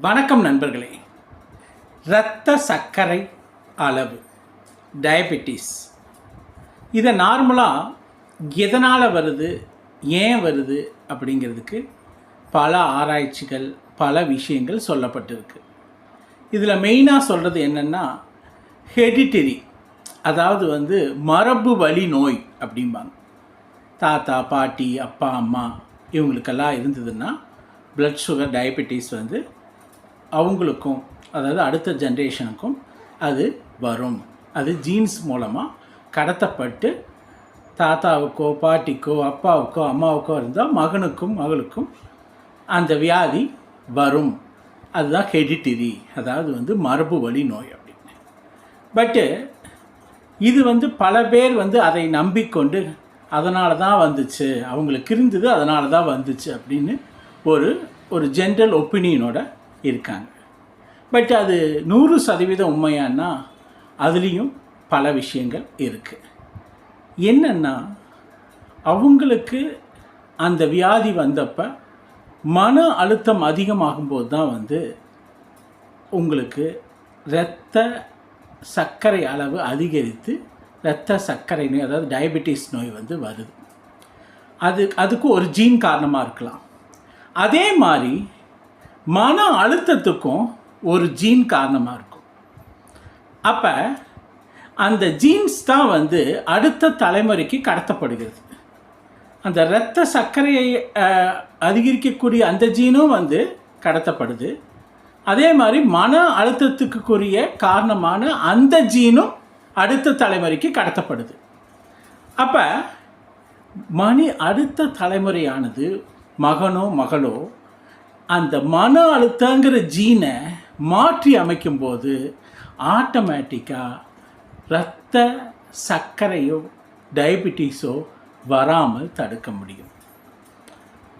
வணக்கம் நண்பர்களே. இரத்த சர்க்கரை அளவு டயபெட்டிஸ் இதை நார்மலாக எதனால் வருது ஏன் வருது அப்படிங்கிறதுக்கு பல ஆராய்ச்சிகள் பல விஷயங்கள் சொல்லப்பட்டிருக்கு. இதில் மெயினாக சொல்கிறது என்னென்னா ஹெடிட்டரி அதாவது வந்து மரபு வழி நோய் அப்படிம்பாங்க. தாத்தா பாட்டி அப்பா அம்மா இவங்களுக்கெல்லாம் இருந்ததுன்னா ப்ளட் சுகர் டயபெட்டிஸ் வந்து அவங்களுக்கும் அதாவது அடுத்த ஜென்ரேஷனுக்கும் அது வரும். அது ஜீன்ஸ் மூலமாக கடத்தப்பட்டு தாத்தாவுக்கோ பாட்டிக்கோ அப்பாவுக்கோ அம்மாவுக்கோ இருந்தால் மகனுக்கும் மகளுக்கும் அந்த வியாதி வரும். அதுதான் ஹெடிட்டரி அதாவது வந்து மரபு வழி நோய் அப்படின்னு. பட்டு இது வந்து பல பேர் வந்து அதை நம்பிக்கொண்டு அதனால தான் வந்துச்சு அவங்களுக்கு இருந்தது அதனால தான் வந்துச்சு அப்படின்னு ஒரு ஒரு ஜென்ரல் ஒப்பீனியனோட இருக்காங்க. பட் அது நூறு சதவீதம் உண்மையானா? அதுலேயும் பல விஷயங்கள் இருக்குது என்னென்னா அவங்களுக்கு அந்த வியாதி வந்தப்போ மன அழுத்தம் அதிகமாகும்போது தான் வந்து உங்களுக்கு இரத்த சர்க்கரை அளவு அதிகரித்து இரத்த சர்க்கரை நோய் அதாவது டயபெட்டிஸ் நோய் வந்து வருது. அது அதுக்கு ஒரு ஜீன் காரணமாக இருக்கலாம். அதே மாதிரி மன அழுத்தத்துக்கும் ஒரு ஜீன் காரணமாக இருக்கும். அப்போ அந்த ஜீன்ஸ் தான் வந்து அடுத்த தலைமுறைக்கு கடத்தப்படுகிறது. அந்த இரத்த சர்க்கரையை அதிகரிக்கக்கூடிய அந்த ஜீனும் வந்து கடத்தப்படுது. அதே மாதிரி மன அழுத்தத்துக்குரிய காரணமான அந்த ஜீனும் அடுத்த தலைமுறைக்கு கடத்தப்படுது. அப்போ மணி அடுத்த தலைமுறையானது மகனோ மகளோ அந்த மன அழுத்தங்கிற ஜீனை மாற்றி அமைக்கும்போது ஆட்டோமேட்டிக்காக இரத்த சர்க்கரையோ டயபிட்டிஸோ வராமல் தடுக்க முடியும்.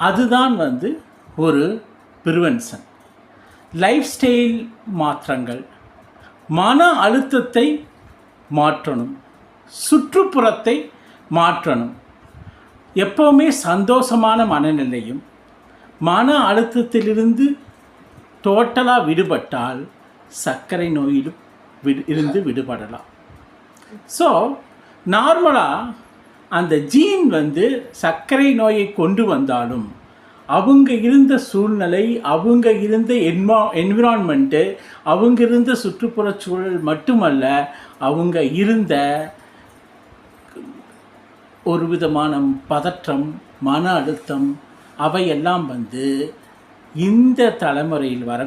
அதுதான் வந்து ஒரு ப்ரிவென்ஷன் லைஃப் ஸ்டைல் மாற்றங்கள். மன அழுத்தத்தை மாற்றணும். சுற்றுப்புறத்தை மாற்றணும். எப்போவுமே சந்தோஷமான மனநிலையும் மன அழுத்தத்திலிருந்து டோட்டலாக விடுபட்டால் சர்க்கரை நோயிலும் விடு இருந்து விடுபடலாம். ஸோ நார்மலாக அந்த ஜீன் வந்து சர்க்கரை நோயை கொண்டு வந்தாலும் அவங்க இருந்த சூழ்நிலை அவங்க இருந்த என்வா என்விரான்மெண்ட்டு அவங்க இருந்த சுற்றுப்புறச் சூழல் மட்டுமல்ல அவங்க இருந்த ஒரு விதமான பதற்றம் மன அழுத்தம் அவையெல்லாம் வந்து இந்த தலைமுறையில் வர